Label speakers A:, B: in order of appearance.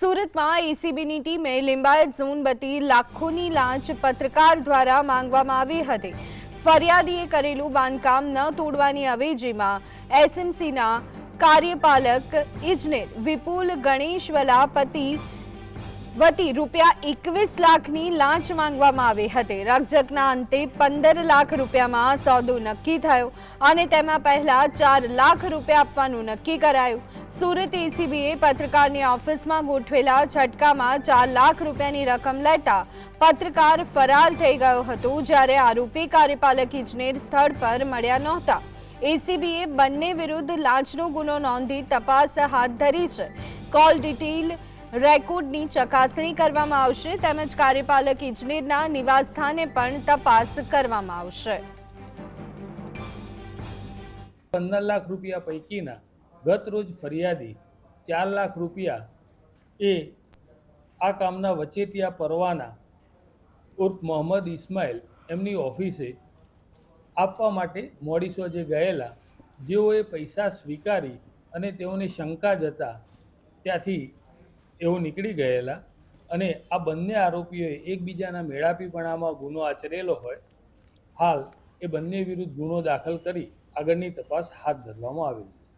A: સુરતમાં એસીબીની ટીમે લિંબાયત ઝોન બતી લાખોની લાંચ પત્રકાર દ્વારા માંગવામાં આવી હતી. ફરિયાદીએ કરેલું બાંધકામ ન તોડવાની અવેજીમાં એસએમસીના કાર્યપાલક ઇજનેર વિપુલ ગણેશવલા પતિ વતી રૂપિયા એકવીસ લાખની લાંચ માંગવામાં આવી હતી. રકઝકના અંતે પંદર લાખ રૂપિયામાં સોદો નક્કી થયો અને તેમાં પહેલા ચાર લાખ રૂપિયા આપવાનું નક્કી કરાયું. સુરત એસીબીએ પત્રકારની ઓફિસમાં ગોઠવેલા છટકામાં ચાર લાખ રૂપિયાની રકમ લેતા પત્રકાર ફરાર થઈ ગયો હતો જ્યારે આરોપી કાર્યપાલક ઇજનેર સ્થળ પર મળ્યા નહોતા. એસીબીએ બંને વિરુદ્ધ લાંચનો ગુનો નોંધી તપાસ હાથ ધરી છે. કોલ ડિટેલ રેકોર્ડની ચકાસણી કરવામાં આવશે તેમજ કાર્યપાલક ઇજનેરના નિવાસસ્થાને પણ તપાસ કરવામાં આવશે.
B: પંદર લાખ રૂપિયા પૈકીના ગત રોજ ફરિયાદી ચાર લાખ રૂપિયા એ આ કામના વચેટિયા પરવાના ઉર્ફ મોહમ્મદ ઇસ્માઇલ એમની ઓફિસે આપવા માટે મોડીસો જે ગયેલા. જેઓએ પૈસા સ્વીકારી અને તેઓને શંકા જતા ત્યાંથી એઓ નીકળી ગયેલા અને આ બંને આરોપીઓએ એકબીજાના મેળાપીપણામાં ગુનો આચરેલો હોય, હાલ એ બંને વિરુદ્ધ ગુનો દાખલ કરી આગળની તપાસ હાથ ધરવામાં આવેલી છે.